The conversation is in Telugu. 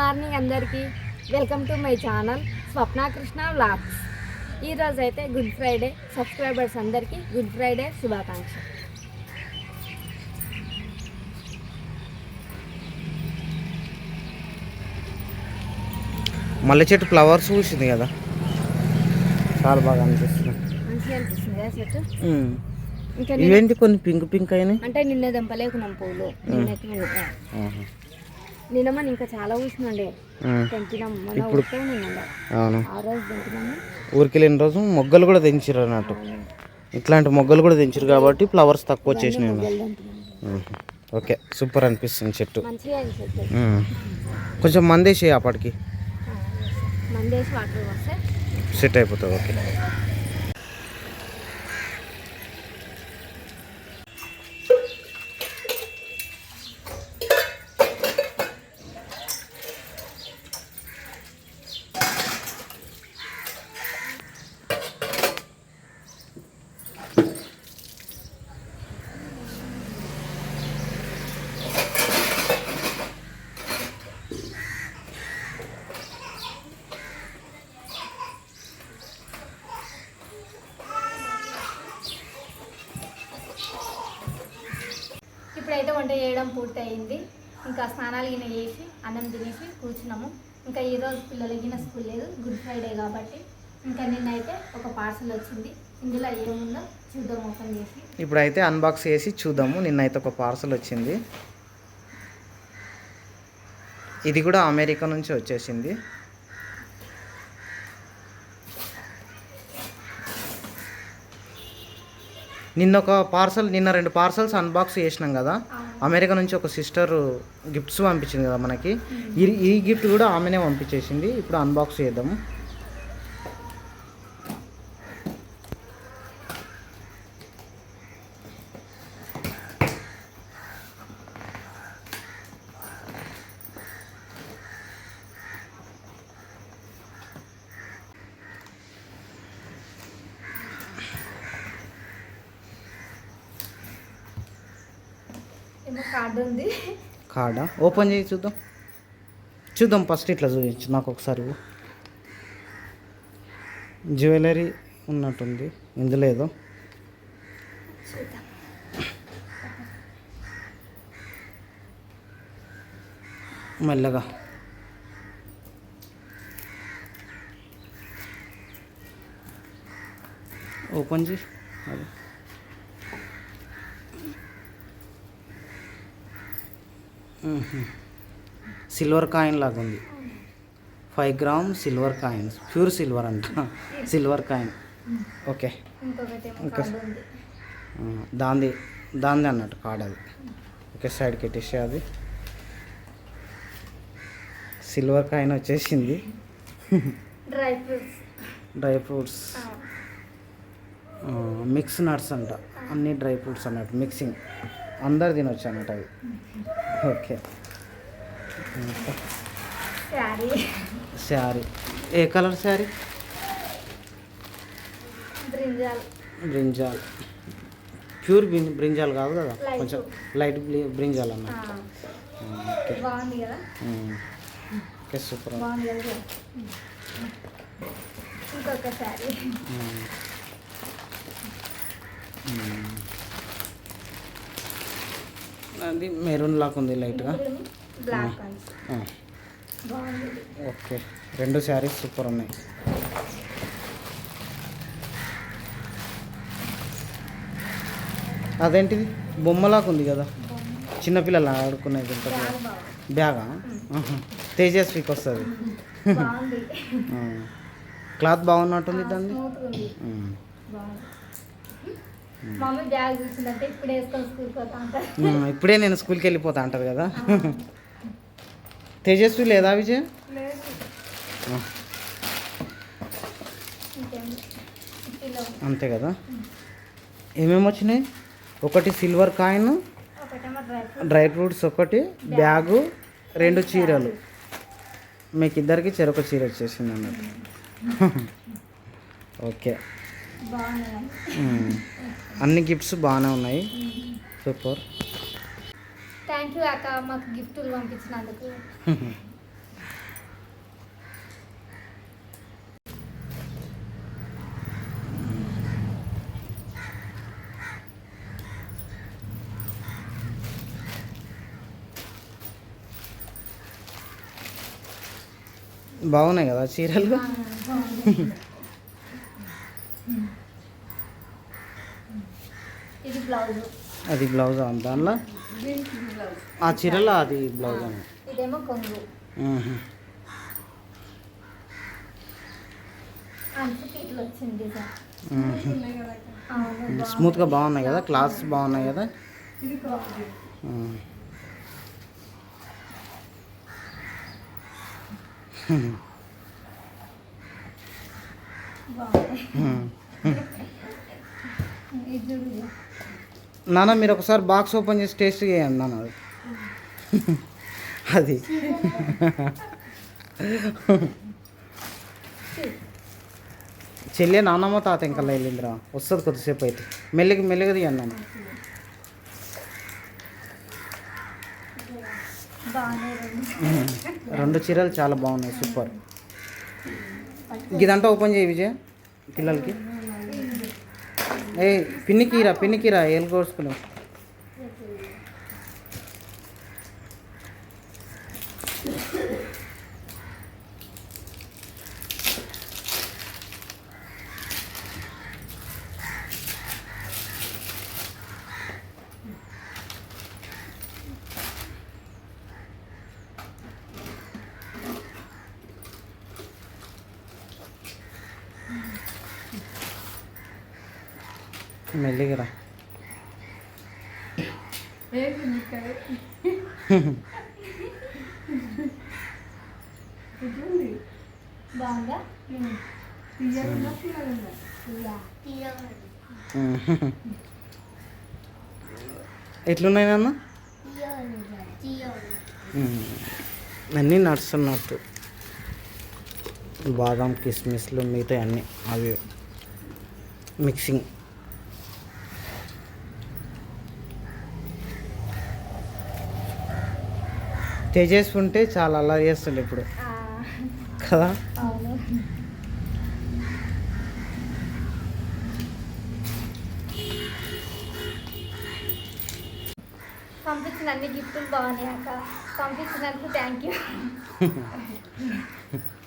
మార్నింగ్ అందరికీ. Welcome to my channel Swapna Krishna vlogs. ఈరోజు అయితే గుడ్ ఫ్రైడే. సబ్స్క్రైబర్స్ అందరికీ గుడ్ ఫ్రైడే శుభాకాంక్ష మల్లె చెట్టు ఫ్లవర్స్ పూసింది కదా? చాలా బాగా అనిపిస్తుంది. మంచిగా అనిపిస్తుంది కదా చెట్టు? ఇంకా నిన్న- ఇవేంటి కొన్ని పింక్ పింక్ అయినాయి? అంటే నిన్న దంపలేకున్నాం పూలు. నిన్నకి నిన్న మనం ఇంకా చాలా ఊసినండే ఉమ్. తెంపినాం మన ఇప్పుడు- ఊరికే నిన్న అవును. ఆ రోజు తెంపినాము ఊరికి వెళ్ళిన రోజు మొగ్గలు కూడా తెంచారు అన్నట్టు. ఇట్లాంటి మొగ్గలు కూడా తెంచారు కాబట్టి ఫ్లవర్స్ తక్కువ వచ్చేసినాయి. ఓకే సూపర్ అనిపిస్తుంది చెట్టు. కొంచెం మందేసి అప్పటికి సెట్ అయిపోతుంది ఓకే ఇప్పుడైతే వంట చేయడం పూర్తి అయింది ఇంకా స్నానాలు గిన చేసి అన్నం తినేసి కూర్చున్నాము. ఇంకా ఈరోజు పిల్లలకి గిన స్కూల్ లేదు గుడ్ ఫ్రైడే కాబట్టి. ఇంకా నిన్నైతే ఒక పార్సల్ వచ్చింది. ఇందులో ఏముందో చూద్దాం ఓపెన్ చేసి. ఇప్పుడైతే అన్బాక్స్ చేసి చూద్దాము. నిన్నైతే ఒక పార్సల్ వచ్చింది. ఇది కూడా అమెరికా నుంచి వచ్చేసింది. నిన్న ఒక పార్సల్ నిన్న రెండు పార్సల్స్ అన్బాక్స్ చేసినాం కదా. అమెరికా నుంచి ఒక సిస్టర్ గిఫ్ట్స్ పంపించింది కదా మనకి. ఈ ఈ గిఫ్ట్ కూడా ఆమెనే పంపించేసింది. ఇప్పుడు అన్బాక్స్ చేద్దాము. కార్డు ఉంది. కార్డా ఓపెన్ చేసి చూద్దాం. చూద్దాం ఫస్ట్ ఇట్లా చూపించు నాకు ఒకసారి జ్యువెలరీ ఉన్నట్టుంది ఇందులో ఏదో. మెల్లగా. ఓపెన్ చేసి అది. సిల్వర్ కాయిన్ లాగా ఉంది five gram silver coins. Pure silver అంట. Silver coin. ఓకే. ఇంకా- దాంది దాంది అన్నట్టు కార్డ్ అది. ఓకే సైడ్కి పెట్టేసి అది. సిల్వర్ కాయిన్ వచ్చేసింది. Dry fruits. Dry fruits. Mix nuts అంట. అన్ని డ్రై ఫ్రూట్స్ అన్నట్టు మిక్సింగ్. అందరు తినొచ్చు అన్నట్టు అవి. ఓకే. శారీ. ఏ కలర్ శారీ? బ్రింజాల్. ప్యూర్ బ్రిం- బ్రింజాల్ కాదు కదా. కొంచెం లైట్ బ్రింజాల్ ఆ, అన్నట్టు ఓకే సూపర్. ఇంకొక శారీ. అది మెరూన్ లాగా ఉంది లైట్గా. ఓకే. రెండు శారీస్ సూపర్ ఉన్నాయి. అదేంటిది? బొమ్మలాగా ఉంది కదా. చిన్నపిల్లలు ఆడుకునేది ఉంటుంది బ్యాగా. తేజస్వికి వస్తుంది. క్లాత్ బాగున్నట్టుంది దాన్ని? మమ్మీ బ్యాగ్ చూసిందంటే ఇప్పుడు వేసుకొని స్కూల్కి పోతా ఉంటారు మ్మ్. ఇప్పుడే నేను స్కూల్కి వెళ్ళిపోతా అంటారు కదా. తేజస్వి లేదా విజయ్? అంతే కదా. ఏమేమి వచ్చినాయి? ఒకటి silver coin dry fruit. Dry fruits ఒకటి బ్యాగు రెండు చీరలు. మీకు ఇద్దరికి చెరొక చీర వచ్చేసింది అన్నట్టు. ఓకే. అన్ని గిఫ్ట్స్ బాగానే ఉన్నాయి. సూపర్ థ్యాంక్ యూ అక్క మాకు గిఫ్ట్లు పంపించినందుకు. బాగున్నాయి కదా చీరలు? ఇది బ్లౌజ్. అది బ్లౌజ్? దానిలో? ఆ చీరలో అది బ్లౌజ్? అని ఇదేమో కొంగు. స్మూత్గా బాగున్నాయి కదా? క్లాత్స్ బాగున్నాయి కదా? బాగుంది. నాన్న మీరు ఒకసారి బాక్స్ ఓపెన్ చేసి టేస్ట్ చేయండి నాన్న. అది. అది చెల్లె నాన్నమ్మ తాత ఇంకా వెళ్ళిందిరా వస్తుంది కొద్దిసేపు అయితే. మెల్లిగా మెల్లిగా తీయండి నాన్న. రెండు చీరలు చాలా బాగున్నాయి సూపర్. ఇదంతా ఓపెన్ చేయి విజయ్ పిల్లలకి. ఏ పిన్నికిరా పిన్నికిరా ఏలు కోసుకున్నావు మెల్లిగా బాగుందా ఎట్లున్నాయి నాన్న. అన్నీ నట్స్ ఉన్నట్టు బాదం కిస్మిస్లు మిగతా అన్నీ. అవి మిక్సింగ్ తేజస్ ఉంటే చాలా అలా చేస్తుండే ఇప్పుడు. కదా? పంపించిన అన్ని గిఫ్టులు బాగున్నాయి అక్క. పంపించినందుకు థ్యాంక్ యూ